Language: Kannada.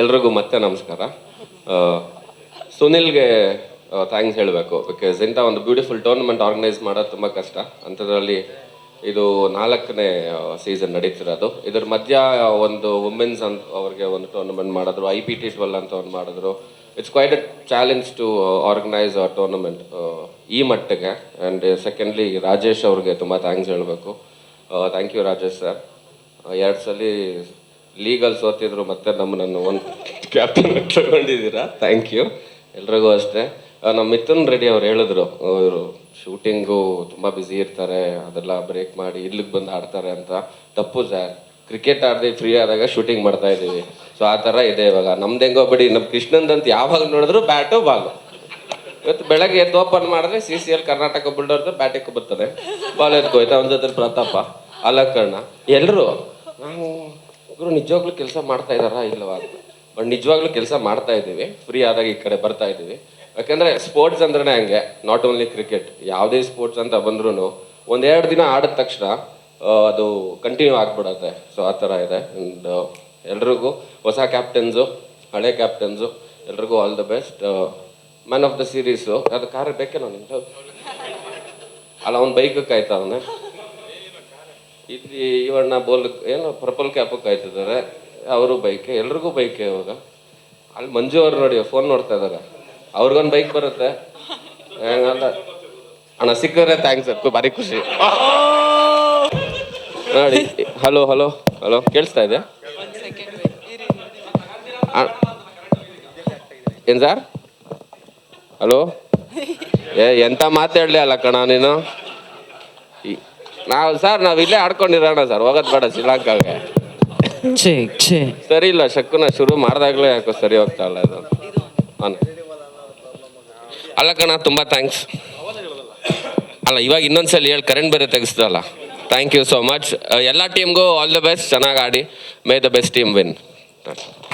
ಎಲ್ರಿಗೂ ಮತ್ತೆ ನಮಸ್ಕಾರ. ಸುನಿಲ್ಗೆ ಥ್ಯಾಂಕ್ಸ್ ಹೇಳಬೇಕು ಬಿಕಾಸ್ ಇಂಥ ಒಂದು ಬ್ಯೂಟಿಫುಲ್ ಟೂರ್ನಮೆಂಟ್ ಆರ್ಗನೈಸ್ ಮಾಡೋದು ತುಂಬ ಕಷ್ಟ. ಅಂಥದ್ರಲ್ಲಿ ಇದು ನಾಲ್ಕನೇ ಸೀಸನ್ ನಡೀತಿರೋದು. ಇದ್ರ ಮಧ್ಯ ಒಂದು ವುಮೆನ್ಸ್ ಅಂತ ಅವ್ರಿಗೆ ಒಂದು ಟೂರ್ನಮೆಂಟ್ ಮಾಡಿದ್ರು ಐ ಪಿ ಟಿ ಟ್ವೆಲ್ ಅಂತ ಒಂದು ಮಾಡಿದ್ರು. It's quite a challenge to organise a tournament ಈ ಮಟ್ಟಿಗೆ. ಆ್ಯಂಡ್ ಸೆಕೆಂಡ್ಲಿ ರಾಜೇಶ್ ಅವ್ರಿಗೆ ತುಂಬ ಥ್ಯಾಂಕ್ಸ್ ಹೇಳಬೇಕು. ಥ್ಯಾಂಕ್ ಯು ರಾಜೇಶ್ ಸರ್ ಎರಡು ಸಲ ಲೀಗಲ್ ಸೋತಿದ್ರು ಮತ್ತೆ ನಮ್ಮನ್ನು ಒಂದು ಕ್ಯಾಪ್ಟನ್ ತಗೊಂಡಿದ್ದೀರಾ? ಥ್ಯಾಂಕ್ ಯು ಎಲ್ರಿಗೂ ಅಷ್ಟೇ. ನಮ್ಮ ಮಿಥುನ್ ರೆಡ್ಡಿ ಅವ್ರು ಹೇಳಿದ್ರು, ಇವರು ಶೂಟಿಂಗು ತುಂಬ ಬ್ಯುಸಿ ಇರ್ತಾರೆ, ಅದೆಲ್ಲ ಬ್ರೇಕ್ ಮಾಡಿ ಇಲ್ಲಿಗೆ ಬಂದು ಆಡ್ತಾರೆ ಅಂತ. ತಪ್ಪು ಸರ್ ಕ್ರಿಕೆಟ್ ಆಡದೆ ಫ್ರೀ ಆದಾಗ ಶೂಟಿಂಗ್ ಮಾಡ್ತಾ ಇದ್ದೀವಿ. ಸೊ ಆ ಥರ ಇದೆ ಇವಾಗ. ನಮ್ದು ಹೆಂಗೋ ಬಿಡಿ ನಮ್ಮ ಕೃಷ್ಣಂದಂತ ಯಾವಾಗ ನೋಡಿದ್ರು ಬ್ಯಾಟು ಬಾಲು ಇವತ್ತು ಬೆಳಗ್ಗೆ ಎದ್ದು ಓಪನ್ ಮಾಡಿದ್ರೆ ಸಿ ಸಿ ಎಲ್ ಕರ್ನಾಟಕ ಬುಲ್ಡರ್ದು ಬ್ಯಾಟಿಗೆ ಬರ್ತಾರೆ ಬಾಲ್ ಎತ್ಕೋಯ್ತಾ ಅವನ ಪ್ರತಾಪ, ಅಲಕರ್ಣ. ಎಲ್ಲರೂ ನಾವು ಗುರು ನಿಜವಾಗ್ಲೂ ಕೆಲಸ ಮಾಡ್ತಾ ಇದ್ದಾರಾ ಇಲ್ಲವಾ ಬಟ್ ನಿಜವಾಗ್ಲೂ ಕೆಲಸ ಮಾಡ್ತಾ ಇದ್ದೀವಿ. ಫ್ರೀ ಆದಾಗ ಈ ಕಡೆ ಬರ್ತಾ ಇದ್ದೀವಿ. ಯಾಕಂದ್ರೆ ಸ್ಪೋರ್ಟ್ಸ್ ಅಂದ್ರೆ ಹಂಗೆ. ನಾಟ್ ಓನ್ಲಿ ಕ್ರಿಕೆಟ್ ಯಾವುದೇ ಸ್ಪೋರ್ಟ್ಸ್ ಅಂತ ಬಂದ್ರೂ ಒಂದೆರಡು ದಿನ ಆಡಿದ ತಕ್ಷಣ ಅದು ಕಂಟಿನ್ಯೂ ಆಗ್ಬಿಡತ್ತೆ. ಸೊ ಆ ಥರ ಇದೆ. ಆ್ಯಂಡ್ ಎಲ್ರಿಗೂ ಹೊಸ ಕ್ಯಾಪ್ಟನ್ಸು ಹಳೆ ಕ್ಯಾಪ್ಟನ್ಸು ಎಲ್ರಿಗೂ all the best man of the series ಅದು ಕಾರ್ ಬೇಕೇನೋ ನಿಮ್ದು? ಅಲ್ಲ, ಅವ್ನು ಬೈಕ್ ಕಾಯ್ತಾ ಅವನೇ. ಇಲ್ಲಿ ಇವಣ್ಣ ಬೋಲ್ ಏನು ಪರ್ಪಲ್ ಕ್ಯಾಪ್ ಕಾಯ್ತಿದ್ದಾರೆ. ಅವರು ಬೈಕ್ ಎಲ್ರಿಗೂ ಬೈಕ್ ಇವಾಗ. ಅಲ್ಲಿ ಮಂಜು ಅವ್ರು ನೋಡಿ ಫೋನ್ ನೋಡ್ತಾ ಇದ್ದಾರೆ. ಅವ್ರಿಗೊಂದು ಬೈಕ್ ಬರುತ್ತೆ. ಹೆಂಗಲ್ಲ. ಅಣ್ಣ, ಸಿಕ್ಕಿದ್ರೆ ಥ್ಯಾಂಕ್ಸ್ ಸರ್ ಭಾರಿ ಖುಷಿ. ನೋಡಿ ಹಲೋ ಹಲೋ ಹಲೋ ಕೇಳಿಸ್ತಾ ಇದೆ? ಏನು ಸರ್ ಹಲೋ ಏ, ಎಂತ ಮಾತಾಡ್ಲಿ ಅಲ್ಲ ಕಣ ನೀನು? ನಾವು ಸರ್ ನಾವು ಇಲ್ಲೇ ಆಡ್ಕೊಂಡಿರೋಣ ಸರ್ ಹೋಗೋದು ಬೇಡ ಶ್ರೀಲಂಕಾಗೆ. ಛೇ ಛೇ. ಸರಿ ಇಲ್ಲ ಶಕ್ಕುನ ಶುರು ಮಾಡ್ದಾಗ್ಲೇ ಯಾಕೋ ಸರಿ ಹೋಗ್ತಾ ಇಲ್ಲ ಇದು. ಅಲ್ಲ ಕಣ ತುಂಬ ಥ್ಯಾಂಕ್ಸ್ ಅಲ್ಲ ಇವಾಗ ಇನ್ನೊಂದ್ಸಲ ಹೇಳಿ ಕರೆಂಟ್ ಬೇರೆ ತೆಗಿಸ್ದಲ್ಲ. ಥ್ಯಾಂಕ್ ಯು ಸೋ ಮಚ್ ಎಲ್ಲ ಟೀಮ್ಗೂ ಆಲ್ ದ ಬೆಸ್ಟ್ ಚೆನ್ನಾಗಿ ಆಡಿ. May the best team win